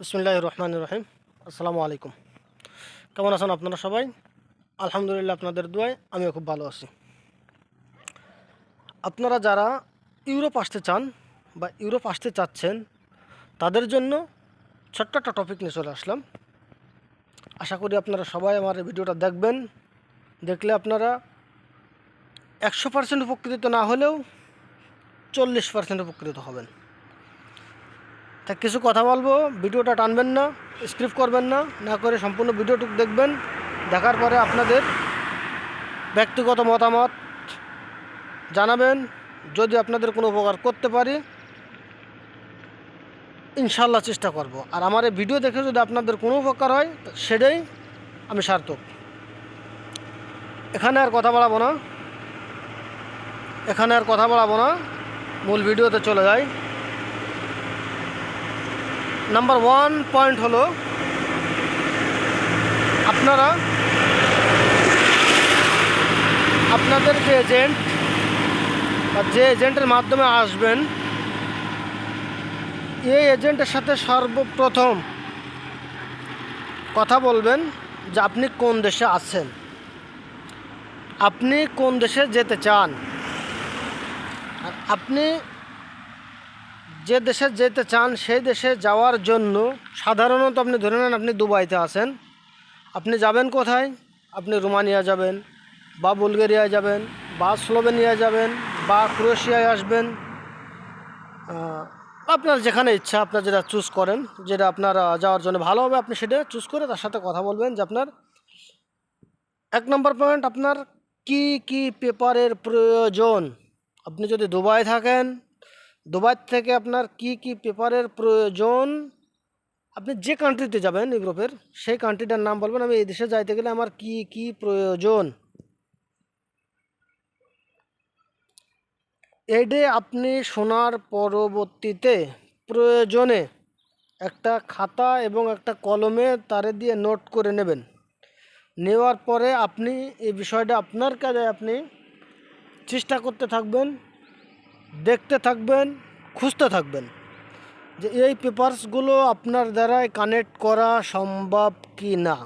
বিসমুল্লাহ রহমান রহিম আসসালামু আলাইকুম কেমন আছেন আপনারা সবাই? আলহামদুলিল্লাহ আপনাদের দোয়ায় আমিও খুব ভালো আছি। আপনারা যারা ইউরোপ আসতে চান বা ইউরোপ আসতে চাচ্ছেন, তাদের জন্য ছোট্ট একটা টপিক নিয়ে চলে আসলাম। আশা করি আপনারা সবাই আমার এই ভিডিওটা দেখবেন। দেখলে আপনারা একশো পার্সেন্ট উপকৃত না হলেও চল্লিশ পার্সেন্ট উপকৃত হবেন। তা কিছু কথা বলব, ভিডিওটা টানবেন না, স্ক্রিপ্ট করবেন না না করে সম্পূর্ণ ভিডিওটুকু দেখবেন, দেখার পরে আপনাদের ব্যক্তিগত মতামত জানাবেন, যদি আপনাদের কোনো উপকার করতে পারি ইনশাল্লাহ চেষ্টা করব। আর আমার এই ভিডিও দেখে যদি আপনাদের কোনো উপকার হয়, সেটাই আমি সার্থক। এখানে আর কথা বাড়াবো না। এখানে আর কথা বাড়াবো না। মূল ভিডিওতে চলে যাই। নাম্বার ওয়ান পয়েন্ট হলো, আপনারা আপনাদের যে এজেন্ট বা যে এজেন্টের মাধ্যমে আসবেন, এই এজেন্টের সাথে সর্বপ্রথম কথা বলবেন যে আপনি কোন দেশে আছেন। আপনি কোন দেশে যেতে চান? আর আপনি যে দেশে যেতে চান, সেই দেশে যাওয়ার জন্য সাধারণত আপনি ধরে নেন আপনি দুবাইতে আছেন। আপনি যাবেন কোথায়? আপনি রোমানিয়া যাবেন বা বুলগেরিয়া যাবেন বা স্লোভেনিয়া যাবেন বা ক্রোয়েশিয়ায় আসবেন। আপনার যেখানে ইচ্ছা, আপনার যেটা চুজ করেন, যেটা আপনার যাওয়ার জন্য ভালো হবে, আপনি সেটা চুজ করে তার সাথে কথা বলবেন যে আপনার এক নম্বর পয়েন্ট আপনার কি কি পেপারের প্রয়োজন? আপনি যদি দুবাই থাকেন দুবাই থেকে আপনার কি কি পেপারের প্রয়োজন? আপনি যে কান্ট্রিতে যাবেন ইউরোপের, সেই কান্ট্রিটার নাম বলবেন। আমি এই দেশে যাইতে গেলে আমার কি কি প্রয়োজন? এইডে আপনি শোনার পরবর্তীতে প্রয়োজনে একটা খাতা এবং একটা কলমে তারে দিয়ে নোট করে নেবেন। নেওয়ার পরে আপনি এই বিষয়টা আপনার কাজে আপনি চেষ্টা করতে থাকবেন। দেখতে থাকবেন, খুঁজতে থাকবেন যে এই পেপারসগুলো আপনার দ্বারাই কানেক্ট করা সম্ভব কি না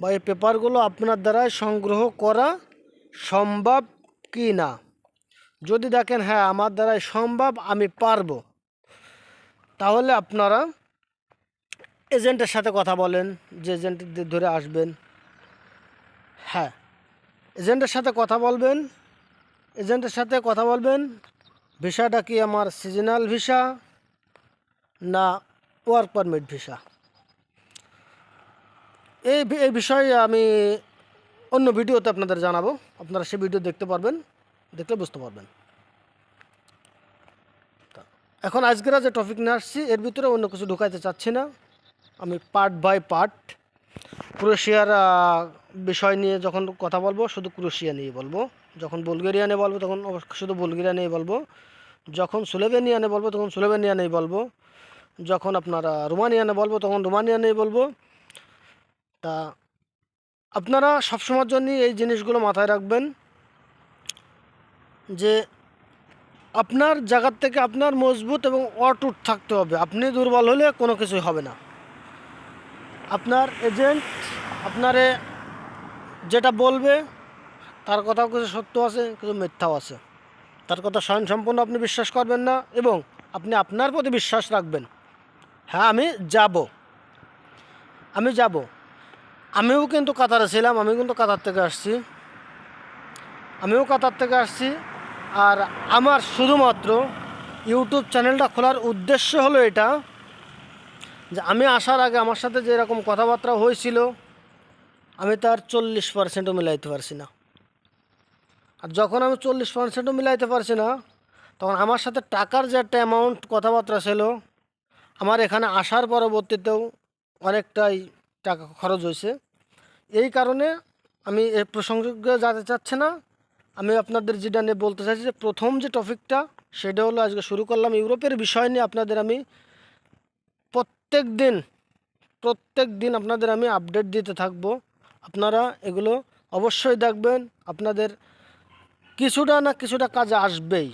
বা এই পেপারগুলো আপনার দ্বারাই সংগ্রহ করা সম্ভব কি না যদি দেখেন হ্যাঁ আমার দ্বারাই সম্ভব, আমি পারব। তাহলে আপনারা এজেন্টের সাথে কথা বলেন, যে এজেন্টদের ধরে আসবেন। হ্যাঁ এজেন্টের সাথে কথা বলবেন এজেন্টের সাথে কথা বলবেন। ভিসাটা কি আমার সিজনাল ভিসা না ওয়ার্ক পারমিট ভিসা? এই এই বিষয়ে আমি অন্য ভিডিওতে আপনাদের জানাব। আপনারা সে ভিডিও দেখতে পারবেন দেখলে বুঝতে পারবেন। এখন আজকেরা যে টপিক নিয়ে আসছি এর ভিতরে অন্য কিছু ঢুকাইতে চাচ্ছি না। আমি পার্ট বাই পার্ট ক্রোয়েশিয়ার আহ, বিষয় নিয়ে যখন কথা বলব শুধু ক্রোয়েশিয়া নিয়ে বলব। যখন বুলগেরিয়া নিয়ে বলব, তখন শুধু বুলগেরিয়া নিয়ে বলব। যখন স্লোভেনিয়া নিয়ে বলব, তখন স্লোভেনিয়া নিয়ে বলব। যখন আপনারা রোমানিয়া নিয়ে বলব, তখন রোমানিয়া নিয়ে বলব। তা আপনারা সবসময়ের জন্য এই জিনিসগুলো মাথায় রাখবেন যে আপনার জায়গার থেকে আপনার মজবুত এবং অটুট থাকতে হবে। আপনি দুর্বল হলে কোনো কিছুই হবে না। আপনার এজেন্ট আপনারে যেটা বলবে তার কথাও কিছু সত্য আছে, কিছু মিথ্যাও আছে। তার কথা স্বয়ং সম্পূর্ণ আপনি বিশ্বাস করবেন না এবং আপনি আপনার প্রতি বিশ্বাস রাখবেন। হ্যাঁ আমি যাব। আমি যাব। আমিও কিন্তু কাতারে ছিলাম আমি কিন্তু কাতার থেকে আসছি। আমিও কাতার থেকে আসছি আর আমার শুধুমাত্র ইউটিউব চ্যানেলটা খোলার উদ্দেশ্য হলো এটা যে আমি আসার আগে আমার সাথে যে এরকম কথাবার্তা হয়েছিল, আমি তার চল্লিশ পার্সেন্টও মিলাইতে পারছি না। আর যখন আমি চল্লিশ পার্সেন্টও মিলাইতে পারছি না, তখন আমার সাথে টাকার যে একটা অ্যামাউন্ট কথাবার্তা ছিল, আমার এখানে আসার পরবর্তীতেও অনেকটাই টাকা খরচ হয়েছে। এই কারণে আমি এই প্রসঙ্গে যেতে চাচ্ছি না। আমি আপনাদের যেটা নিয়ে বলতে চাইছি যে প্রথম যে টপিকটা, সেটা হলো আজকে শুরু করলাম ইউরোপের বিষয় নিয়ে। আপনাদের আমি প্রত্যেক দিন প্রত্যেক দিন আপনাদের আমি আপডেট দিতে থাকব। আপনারা এগুলো অবশ্যই দেখবেন, আপনাদের কিছুটা না কিছুটা কাজে আসবেই।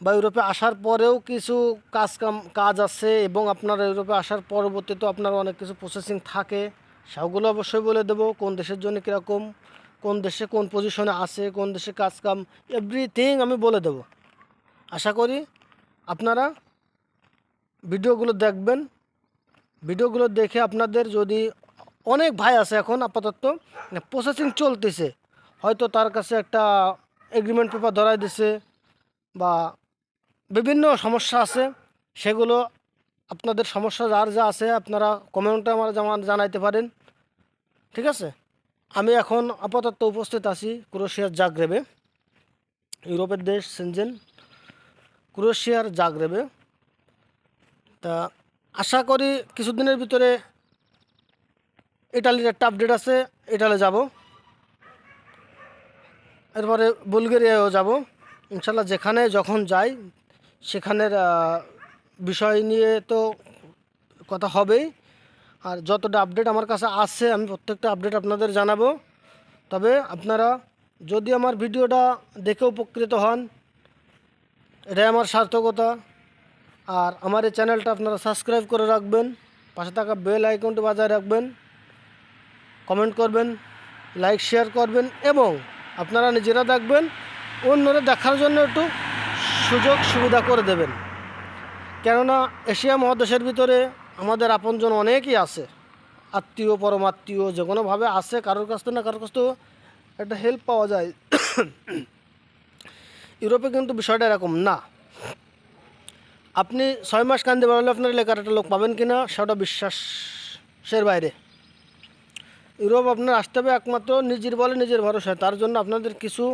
বা ইউরোপে আসার পরেও কিছু কাজ কাম, কাজ আছে এবং আপনার ইউরোপে আসার পরবর্তীতেও আপনার অনেক কিছু প্রসেসিং থাকে। সেগুলো অবশ্যই বলে দেবো, কোন দেশের জন্য কীরকম, কোন দেশে কোন পজিশনে আছে, কোন দেশে কাজ কাম এভরিথিং আমি বলে দেবো। আশা করি আপনারা ভিডিওগুলো দেখবেন। ভিডিওগুলো দেখে আপনাদের যদি অনেক ভাই আছে এখন আপাতত প্রসেসিং চলতেছে। হয়তো তার কাছে একটা এগ্রিমেন্ট পেপার ধরাই দিছে বা বিভিন্ন সমস্যা আছে, সেগুলো আপনাদের সমস্যা যার যা আছে আপনারা কমেন্টে আমার জানা জানাইতে পারেন। ঠিক আছে? আমি এখন আপাতত উপস্থিত আছি ক্রোশিয়ার জাগরেবে, ইউরোপের দেশ সেনজেন ক্রোশিয়ার জাগরেবে। তা আশা করি কিছুদিনের ভিতরে ইটালির একটা আপডেট আছে, ইটালি যাব। এরপরে বুলগেরিয়াও যাব। ইনশাল্লাহ যেখানে যখন যাই, সেখানের বিষয় নিয়ে তো কথা হবেই। আর যতটা আপডেট আমার কাছে আছে, আমি প্রত্যেকটা আপডেট আপনাদের জানাব। তবে আপনারা যদি আমার ভিডিওটা দেখে উপকৃত হন, এটাই আমার সার্থকতা। আর আমার এই চ্যানেলটা আপনারা সাবস্ক্রাইব করে রাখবেন, পাশে থাকা বেল আইকনটি বাজায় রাখবেন কমেন্ট করবেন লাইক শেয়ার করবেন এবং আপনারা নিজেরা দেখবেন, অন্যরা দেখার জন্য একটু সুযোগ সুবিধা করে দেবেন। কেননা এশিয়া মহাদেশের ভিতরে আমাদের আপনজন অনেকই আছে, আত্মীয়, পরমাত্মীয়, যে কোনোভাবে আছে, কারোর কাছ থেকে না কারোর কাছ থেকে একটা হেল্প পাওয়া যায়। ইউরোপে কিন্তু বিষয়টা এরকম না। আপনি ছয় মাস কান্দে বেরোলে আপনার এলাকার একটা লোক পাবেন কিনা, সেটা বিশ্বাসের বাইরে। ইউরোপ আপনার আসতে হবে একমাত্র নিজের বলে নিজের ভরসায়। তার জন্য আপনাদের কিছু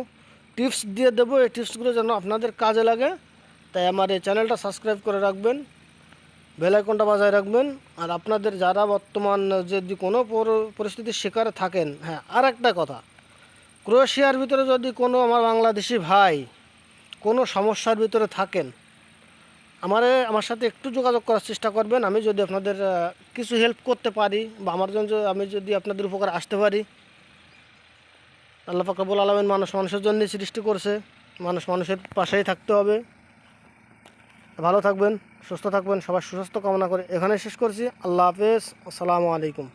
টিপস দিয়ে দেবো। এই টিপসগুলো যেন আপনাদের কাজে লাগে। তাই আমার এই চ্যানেলটা সাবস্ক্রাইব করে রাখবেন, বেল আইকনটা বাজায় রাখবেন। আর আপনাদের যারা বর্তমান যদি কোনো পরিস্থিতির শিকারে থাকেন হ্যাঁ আর একটা কথা। ক্রোয়েশিয়ার ভিতরে যদি কোনো আমার বাংলাদেশি ভাই কোনো সমস্যার ভিতরে থাকেন আমারে, আমার সাথে একটু যোগাযোগ করার চেষ্টা করবেন। আমি যদি আপনাদের কিছু হেল্প করতে পারি বা আমার জন্য আমি যদি আপনাদের উপকার আসতে পারি। আল্লাহ ফাকরাবুল আলমেন মানুষ মানুষের জন্যই সৃষ্টি করছে। মানুষ মানুষের পাশেই থাকতে হবে। ভালো থাকবেন, সুস্থ থাকবেন, সবার সুস্বাস্থ্য কামনা করে এখানে শেষ করছি। আল্লাহ হাফেজ, আসসালামু আলাইকুম।